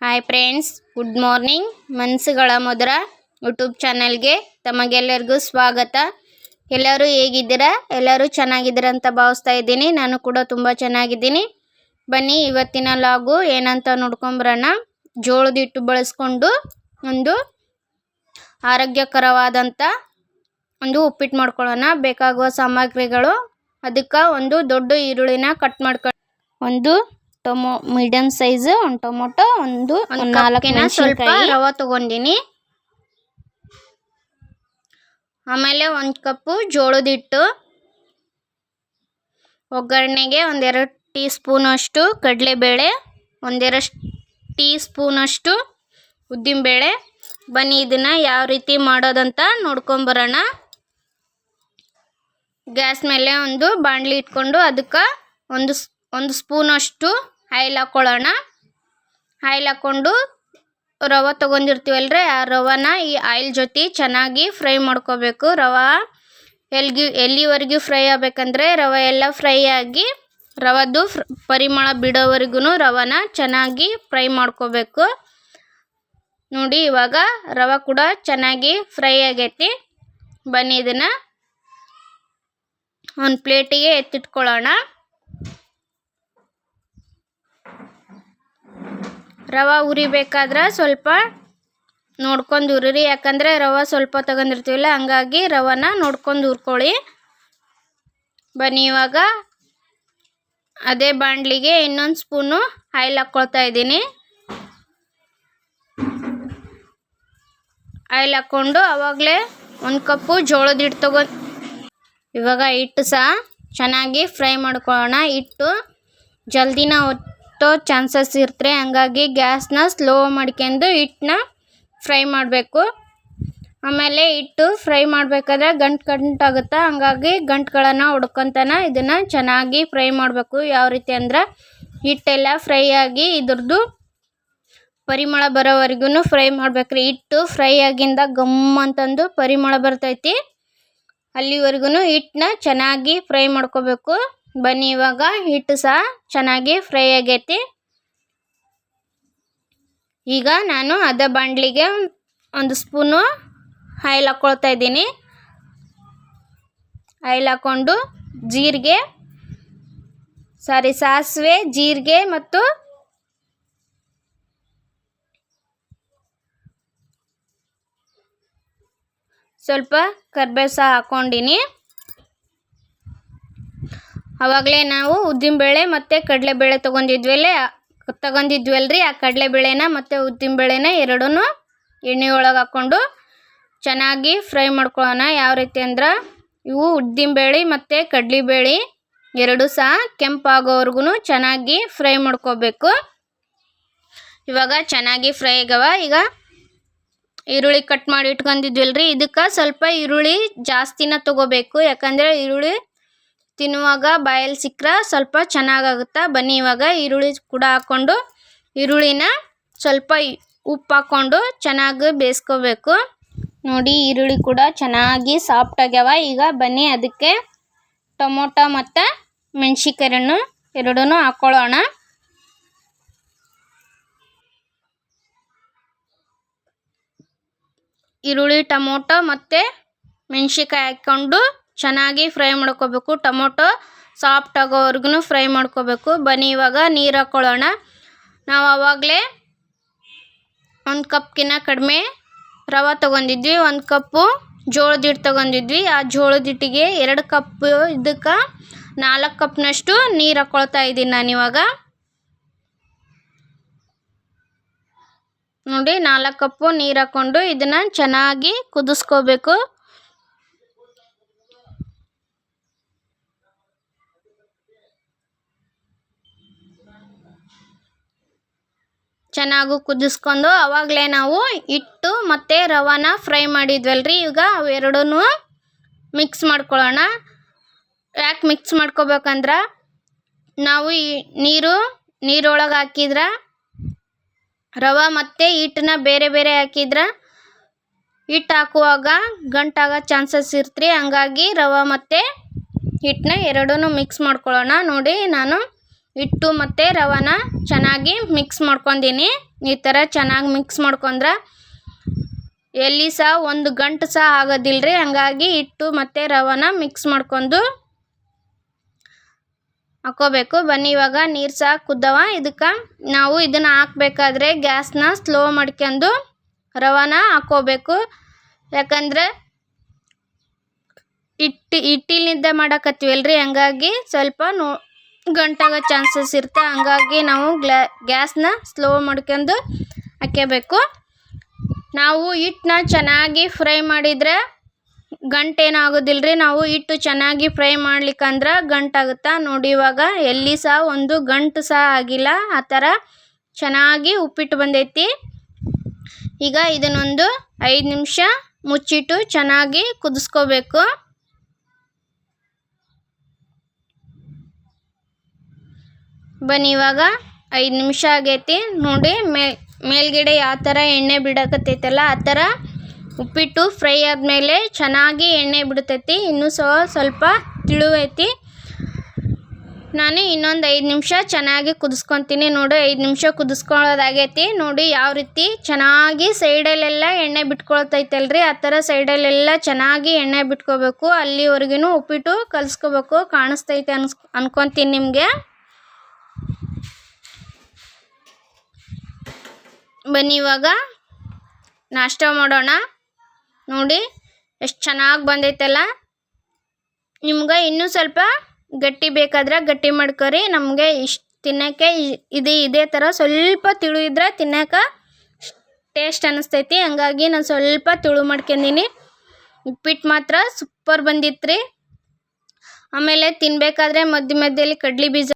Hi friends good morning ಮನಸ್ಸುಗಳ ಮಧುರ YouTube ಚಾನಲ್ಗೆ ತಮಗೆಲ್ಲರಿಗೂ ಸ್ವಾಗತ. ಎಲ್ಲರೂ ಹೇಗಿದ್ದೀರಾ? ಎಲ್ಲರೂ ಚೆನ್ನಾಗಿದ್ದೀರಾ ಅಂತ ಭಾವಿಸ್ತಾ ಇದ್ದೀನಿ. ನಾನು ಕೂಡ ತುಂಬ ಚೆನ್ನಾಗಿದ್ದೀನಿ. ಬನ್ನಿ, ಇವತ್ತಿನ ಲಾಗು ಏನಂತ ನೋಡ್ಕೊಂಬರೋಣ. ಜೋಳದ ಹಿಟ್ಟು ಬಳಸ್ಕೊಂಡು ಒಂದು ಆರೋಗ್ಯಕರವಾದಂಥ ಒಂದು ಉಪ್ಪಿಟ್ಟು ಮಾಡ್ಕೊಳ್ಳೋಣ. ಬೇಕಾಗುವ ಸಾಮಗ್ರಿಗಳು, ಅದಕ್ಕೆ ಒಂದು ದೊಡ್ಡ ಈರುಳ್ಳಿನ ಕಟ್ ಮಾಡ್ಕೊಂಡು ಒಂದು ಟೊಮೊ ಮೀಡಿಯಂ ಸೈಜ್ ಒಂದು ಟೊಮೊಟೊ ಒಂದು ನಾಲ್ಕು ಸ್ವಲ್ಪ ರವ ತಗೊಂಡಿನಿ. ಆಮೇಲೆ ಒಂದು ಕಪ್ಪು ಜೋಳದ ಹಿಟ್ಟು. ಒಗ್ಗರಣೆಗೆ ಒಂದೆರಡು ಟೀ ಸ್ಪೂನ್ ಅಷ್ಟು ಕಡಲೆಬೇಳೆ ಒಂದೆರಡು ಟೀ ಸ್ಪೂನ್ ಅಷ್ಟು ಉದ್ದಿನಬೇಳೆ. ಬನ್ನಿ ಇದನ್ನ ಯಾವ ರೀತಿ ಮಾಡೋದಂತ ನೋಡ್ಕೊಂಬರೋಣ. ಗ್ಯಾಸ್ ಮೇಲೆ ಒಂದು ಬಾಣಲಿ ಇಟ್ಕೊಂಡು ಅದಕ್ಕೆ ಒಂದು ಒಂದು ಸ್ಪೂನ್ ಅಷ್ಟು ಆಯಿಲ್ ಹಾಕ್ಕೊಳ್ಳೋಣ ಆಯಿಲ್ ಹಾಕ್ಕೊಂಡು ರವೆ ತೊಗೊಂಡಿರ್ತೀವಲ್ರಿ, ಆ ರವನ ಈ ಆಯಿಲ್ ಜೊತೆ ಚೆನ್ನಾಗಿ ಫ್ರೈ ಮಾಡ್ಕೋಬೇಕು. ರವೆ ಎಲ್ಗಿ, ಎಲ್ಲಿವರೆಗೂ ಫ್ರೈ ಆಗಬೇಕಂದ್ರೆ ರವೆ ಎಲ್ಲ ಫ್ರೈ ಆಗಿ ರವದ್ದು ಪರಿಮಳ ಬಿಡೋವರೆಗೂ ರವನ ಚೆನ್ನಾಗಿ ಫ್ರೈ ಮಾಡ್ಕೋಬೇಕು. ನೋಡಿ, ಇವಾಗ ರವೆ ಕೂಡ ಚೆನ್ನಾಗಿ ಫ್ರೈ ಆಗೈತಿ. ಬನ್ನಿ ಇದನ್ನು ಒಂದು ಪ್ಲೇಟಿಗೆ ಎತ್ತಿಟ್ಕೊಳ್ಳೋಣ. ರವೆ ಉರಿಬೇಕಾದ್ರೆ ಸ್ವಲ್ಪ ನೋಡ್ಕೊಂಡು ಉರಿರಿ ಯಾಕಂದರೆ ರವೆ ಸ್ವಲ್ಪ ತಗೊಂಡಿರ್ತೀವಲ್ಲ, ಹಂಗಾಗಿ ರವನ ನೋಡ್ಕೊಂಡು ಉರ್ಕೊಳ್ಳಿ ಬನ್ನಿ, ಇವಾಗ ಅದೇ ಬಾಂಡ್ಲಿಗೆ ಇನ್ನೊಂದು ಸ್ಪೂನು ಆಯಿಲ್ ಹಾಕ್ಕೊಳ್ತಾ ಇದ್ದೀನಿ. ಆಯಿಲ್ ಹಾಕ್ಕೊಂಡು ಆವಾಗಲೇ ಒಂದು ಕಪ್ಪು ಜೋಳದ ಹಿಟ್ಟು ತಗೊ ಇವಾಗ ಹಿಟ್ಟು ಸಹ ಚೆನ್ನಾಗಿ ಫ್ರೈ ಮಾಡ್ಕೊಳ್ಳೋಣ. ಹಿಟ್ಟು ಜಲ್ದಿನ ಹೊತ್ತೋ ಚಾನ್ಸಸ್ ಇರ್ತಾರೆ ಹಂಗಾಗಿ ಗ್ಯಾಸ್ನ ಸ್ಲೋ ಮಾಡ್ಕೊಂಡು ಹಿಟ್ಟನ್ನ ಫ್ರೈ ಮಾಡಬೇಕು. ಆಮೇಲೆ ಹಿಟ್ಟು ಫ್ರೈ ಮಾಡಬೇಕಾದ್ರೆ ಗಂಟು ಗಂಟಾಗುತ್ತೆ ಹಂಗಾಗಿ ಗಂಟುಗಳನ್ನು ಹುಡ್ಕೊತಾನೆ ಇದನ್ನು ಚೆನ್ನಾಗಿ ಫ್ರೈ ಮಾಡಬೇಕು. ಯಾವ ರೀತಿ ಅಂದ್ರೆ ಹಿಟ್ಟೆಲ್ಲ ಫ್ರೈ ಆಗಿ ಇದ್ರದ್ದು ಪರಿಮಳ ಬರೋವರೆಗೂ ಫ್ರೈ ಮಾಡ್ಬೇಕ್ರಿ ಹಿಟ್ಟು ಫ್ರೈ ಆಗಿಂದ ಗಮ್ ಅಂತಂದು ಪರಿಮಳ ಬರ್ತೈತಿ. ಅಲ್ಲಿವರೆಗೂ ಹಿಟ್ಟನ್ನ ಚೆನ್ನಾಗಿ ಫ್ರೈ ಮಾಡ್ಕೋಬೇಕು. ಬನ್ನಿ ಇವಾಗ, ಹಿಟ್ಟು ಸಹ ಚೆನ್ನಾಗಿ ಫ್ರೈ ಆಗೈತಿ. ಈಗ ನಾನು ಅದ ಬಾಂಡ್ಲಿಗೆ ಒಂದು ಸ್ಪೂನು ಆಯಿಲ್ ಹಾಕ್ಕೊಳ್ತಾ ಇದ್ದೀನಿ. ಆಯಿಲ್ ಹಾಕ್ಕೊಂಡು ಜೀರಿಗೆ, ಸಾರಿ ಸಾಸಿವೆ, ಜೀರಿಗೆ ಮತ್ತು ಸ್ವಲ್ಪ ಕರ್ಬೇವು ಸಹ ಹಾಕ್ಕೊಂಡಿನಿ ಆವಾಗಲೇ ನಾವು ಉದ್ದಿನಬೇಳೆ ಮತ್ತು ಕಡಲೆಬೇಳೆ ತೊಗೊಂಡಿದ್ವಲ್ಲೇ ತಗೊಂಡಿದ್ವಲ್ರಿ ಆ ಕಡಲೆಬೇಳೆನ ಮತ್ತು ಉದ್ದಿನಬೇಳೆನ ಎರಡೂ ಎಣ್ಣೆ ಒಳಗೆ ಹಾಕ್ಕೊಂಡು ಚೆನ್ನಾಗಿ ಫ್ರೈ ಮಾಡ್ಕೊಳ್ಳೋಣ. ಯಾವ ರೀತಿ ಅಂದ್ರೆ ಇವು ಉದ್ದಿನಬೇಳೆ ಮತ್ತು ಕಡ್ಲೆಬೇಳೆ ಎರಡು ಸಹ ಕೆಂಪಾಗೋವರೆಗೂ ಚೆನ್ನಾಗಿ ಫ್ರೈ ಮಾಡ್ಕೋಬೇಕು. ಇವಾಗ ಚೆನ್ನಾಗಿ ಫ್ರೈ ಆಗವ. ಈಗ ಈರುಳ್ಳಿ ಕಟ್ ಮಾಡಿ ಇಟ್ಕೊಂಡಿದ್ವಲ್ರಿ. ಇದಕ್ಕೆ ಸ್ವಲ್ಪ ಈರುಳ್ಳಿ ಜಾಸ್ತಿನ ತಗೋಬೇಕು. ಯಾಕಂದರೆ ಈರುಳ್ಳಿ ತಿನ್ನುವಾಗ ಬಾಯಲ್ಲಿ ಸಿಕ್ಕರೆ ಸ್ವಲ್ಪ ಚೆನ್ನಾಗಾಗುತ್ತೆ? ಬನ್ನಿ, ಇವಾಗ ಈರುಳ್ಳಿ ಕೂಡ ಹಾಕ್ಕೊಂಡು, ಈರುಳ್ಳಿನ ಸ್ವಲ್ಪ ಉಪ್ಪು ಹಾಕ್ಕೊಂಡು ಚೆನ್ನಾಗಿ ಬೇಯಿಸ್ಕೋಬೇಕು. ನೋಡಿ, ಈರುಳ್ಳಿ ಕೂಡ ಚೆನ್ನಾಗಿ ಸಾಫ್ಟ್ ಆಗ್ಯಾವ. ಈಗ ಬನ್ನಿ, ಅದಕ್ಕೆ ಟೊಮೊಟೊ ಮತ್ತು ಮೆಣಸಿನ್ಕಾಯನ್ನು ಎರಡೂ ಹಾಕ್ಕೊಳ್ಳೋಣ ಈರುಳ್ಳಿ, ಟೊಮೊಟೊ ಮತ್ತು ಮೆಣಸಿನ್ಕಾಯಿ ಹಾಕ್ಕೊಂಡು ಚೆನ್ನಾಗಿ ಫ್ರೈ ಮಾಡ್ಕೋಬೇಕು. ಟೊಮೊಟೊ ಸಾಫ್ಟ್ ಆಗೋವರೆಗೂ ಫ್ರೈ ಮಾಡ್ಕೋಬೇಕು. ಬನ್ನಿ, ಇವಾಗ ನೀರು ಹಾಕ್ಕೊಳ್ಳೋಣ ನಾವು ಆವಾಗಲೇ ಒಂದು ಕಪ್ಗಿನ್ನ ಕಡಿಮೆ ರವೆ ತೊಗೊಂಡಿದ್ವಿ. ಒಂದು ಕಪ್ಪು ಜೋಳದ ಹಿಟ್ಟು ತೊಗೊಂಡಿದ್ವಿ. ಆ ಜೋಳದ ಹಿಟ್ಟಿಗೆ ಎರಡು ಕಪ್ಪು ಇದಕ್ಕೆ ನಾಲ್ಕು ಕಪ್ನಷ್ಟು ನೀರು ಹಾಕ್ಕೊಳ್ತಾ ಇದ್ದೀನಿ ನಾನು ಇವಾಗ. ನೋಡಿ, ನಾಲ್ಕು ಕಪ್ಪು ನೀರು ಹಾಕ್ಕೊಂಡು ಇದನ್ನು ಚೆನ್ನಾಗಿ ಕುದಿಸ್ಕೋಬೇಕು. ಚೆನ್ನಾಗಿ ಕುದಿಸ್ಕೊಂಡು ಅವಾಗಲೇ ನಾವು ಹಿಟ್ಟು ಮತ್ತು ರವಾನ ಫ್ರೈ ಮಾಡಿದ್ವಲ್ರಿ. ಈಗ ಅವೆರಡೂ ಮಿಕ್ಸ್ ಮಾಡ್ಕೊಳ್ಳೋಣ. ಯಾಕೆ ಮಿಕ್ಸ್ ಮಾಡ್ಕೋಬೇಕಂದ್ರೆ ನಾವು ಈ ನೀರು, ನೀರೊಳಗೆ ಹಾಕಿದ್ರೆ, ರವೆ ಮತ್ತು ಹಿಟ್ಟನ್ನ ಬೇರೆ ಬೇರೆ ಹಾಕಿದ್ರೆ ಹಿಟ್ಟು ಹಾಕುವಾಗ ಗಂಟಾಗೋ ಚಾನ್ಸಸ್ ಇರ್ತ್ರಿ. ಹಂಗಾಗಿ ರವೆ ಮತ್ತು ಹಿಟ್ಟನ್ನ ಎರಡೂ ಮಿಕ್ಸ್ ಮಾಡ್ಕೊಳ್ಳೋಣ. ನೋಡಿ ನಾನು ಹಿಟ್ಟು ಮತ್ತು ರವಾನ ಚೆನ್ನಾಗಿ ಮಿಕ್ಸ್ ಮಾಡ್ಕೊಂಡೀನಿ. ಈ ಥರ ಚೆನ್ನಾಗಿ ಮಿಕ್ಸ್ ಮಾಡ್ಕೊಂಡ್ರೆ ಎಲ್ಲಿ ಸಹ ಒಂದು ಗಂಟು ಸಹ ಆಗೋದಿಲ್ಲ ರೀ ಹಂಗಾಗಿ ಹಿಟ್ಟು ಮತ್ತು ರವಾನ ಮಿಕ್ಸ್ ಮಾಡ್ಕೊಂಡು ಹಾಕೋಬೇಕು. ಬನ್ನಿ, ಇವಾಗ ನೀರು ಸಹ ಕುದ್ದವ. ಇದಕ್ಕೆ ನಾವು ಇದನ್ನು ಹಾಕ್ಬೇಕಾದ್ರೆ ಗ್ಯಾಸ್ನ ಸ್ಲೋ ಮಾಡ್ಕೊಂಡು ರವಾನ ಹಾಕೋಬೇಕು. ಯಾಕಂದರೆ ಹಿಟ್ಟು ಹಿಟ್ಟಿನಿಂದ ಮಾಡಕತ್ತೀವಲ್ರಿ. ಹಂಗಾಗಿ ಸ್ವಲ್ಪ ನೋ ಗಂಟಾಗೋ ಚಾನ್ಸಸ್ ಇರುತ್ತೆ. ಹಂಗಾಗಿ ನಾವು ಗ್ಲಾ, ಗ್ಯಾಸ್ನ ಸ್ಲೋ ಮಾಡ್ಕೊಂಡು ಹಾಕ್ಕೋಬೇಕು ನಾವು ಹಿಟ್ಟನ್ನ ಚೆನ್ನಾಗಿ ಫ್ರೈ ಮಾಡಿದರೆ ಗಂಟೇನಾಗೋದಿಲ್ಲ ರೀ ನಾವು ಹಿಟ್ಟು ಚೆನ್ನಾಗಿ ಫ್ರೈ ಮಾಡ್ಲಿಕ್ಕಂದ್ರೆ ಗಂಟಾಗುತ್ತೆ? ನೋಡಿ ಇವಾಗ ಎಲ್ಲಿ ಸಹ ಒಂದು ಗಂಟು ಸಹ ಆಗಿಲ್ಲ. ಆ ಥರ ಚೆನ್ನಾಗಿ ಉಪ್ಪಿಟ್ಟು ಬಂದೈತಿ. ಈಗ ಇದನ್ನೊಂದು ಐದು ನಿಮಿಷ ಮುಚ್ಚಿಟ್ಟು ಚೆನ್ನಾಗಿ ಕುದಿಸ್ಕೋಬೇಕು. ಬನ್ನಿ, ಇವಾಗ ಐದು ನಿಮಿಷ ಆಗೈತಿ. ನೋಡಿ ಮೇಲ್ ಮೇಲ್ಗಡೆ ಯಾವ ಥರ ಎಣ್ಣೆ ಬಿಡಕತ್ತೈತಲ್ಲ, ಆ ಥರ ಉಪ್ಪಿಟ್ಟು ಫ್ರೈ ಆದಮೇಲೆ ಚೆನ್ನಾಗಿ ಎಣ್ಣೆ ಬಿಡ್ತೈತಿ. ಇನ್ನೂ ಸಹ ಸ್ವಲ್ಪ ತಿಳುವೈತಿ. ನಾನು ಇನ್ನೊಂದು ಐದು ನಿಮಿಷ ಚೆನ್ನಾಗಿ ಕುದಿಸ್ಕೊತೀನಿ. ನೋಡಿ, ಐದು ನಿಮಿಷ ಕುದಿಸ್ಕೊಳ್ಳೋದಾಗೈತಿ. ನೋಡಿ, ಯಾವ ರೀತಿ ಚೆನ್ನಾಗಿ ಸೈಡಲ್ಲೆಲ್ಲ ಎಣ್ಣೆ ಬಿಟ್ಕೊಳ್ತೈತಲ್ರಿ. ಆ ಥರ ಸೈಡಲ್ಲೆಲ್ಲ ಚೆನ್ನಾಗಿ ಎಣ್ಣೆ ಬಿಟ್ಕೋಬೇಕು. ಅಲ್ಲಿವರೆಗೂ ಉಪ್ಪಿಟ್ಟು ಕಲಿಸ್ಕೋಬೇಕು. ಕಾಣಿಸ್ತೈತೆ ಅನ್ಸ್, ಅನ್ಕೊತೀನಿ ನಿಮಗೆ. ಬನ್ನಿ ಇವಾಗ. ನಾಷ್ಟ ಮಾಡೋಣ. ನೋಡಿ, ಎಷ್ಟು ಚೆನ್ನಾಗಿ ಬಂದೈತಲ್ಲ. ನಿಮ್ಗೆ ಇನ್ನೂ ಸ್ವಲ್ಪ ಗಟ್ಟಿ ಬೇಕಾದ್ರೆ ಗಟ್ಟಿ ಮಾಡ್ಕೊರಿ. ನಮಗೆ ಇಷ್ಟು ತಿನ್ನೋಕ್ಕೆ ಇದು ಇದೇ ಥರ ಸ್ವಲ್ಪ ತಿಳು ಇದ್ರೆ ತಿನ್ನೋಕೆ ಟೇಸ್ಟ್ ಅನ್ನಿಸ್ತೈತಿ ಹಂಗಾಗಿ ನಾನು ಸ್ವಲ್ಪ ತುಳು ಮಾಡ್ಕೊಂಡೀನಿ. ಉಪ್ಪಿಟ್ಟು ಮಾತ್ರ ಸೂಪರ್ ಬಂದಿತ್ತು ರೀ ಆಮೇಲೆ ತಿನ್ನಬೇಕಾದ್ರೆ ಮಧ್ಯ ಮಧ್ಯದಲ್ಲಿ ಕಡ್ಲೆ ಬೀಜ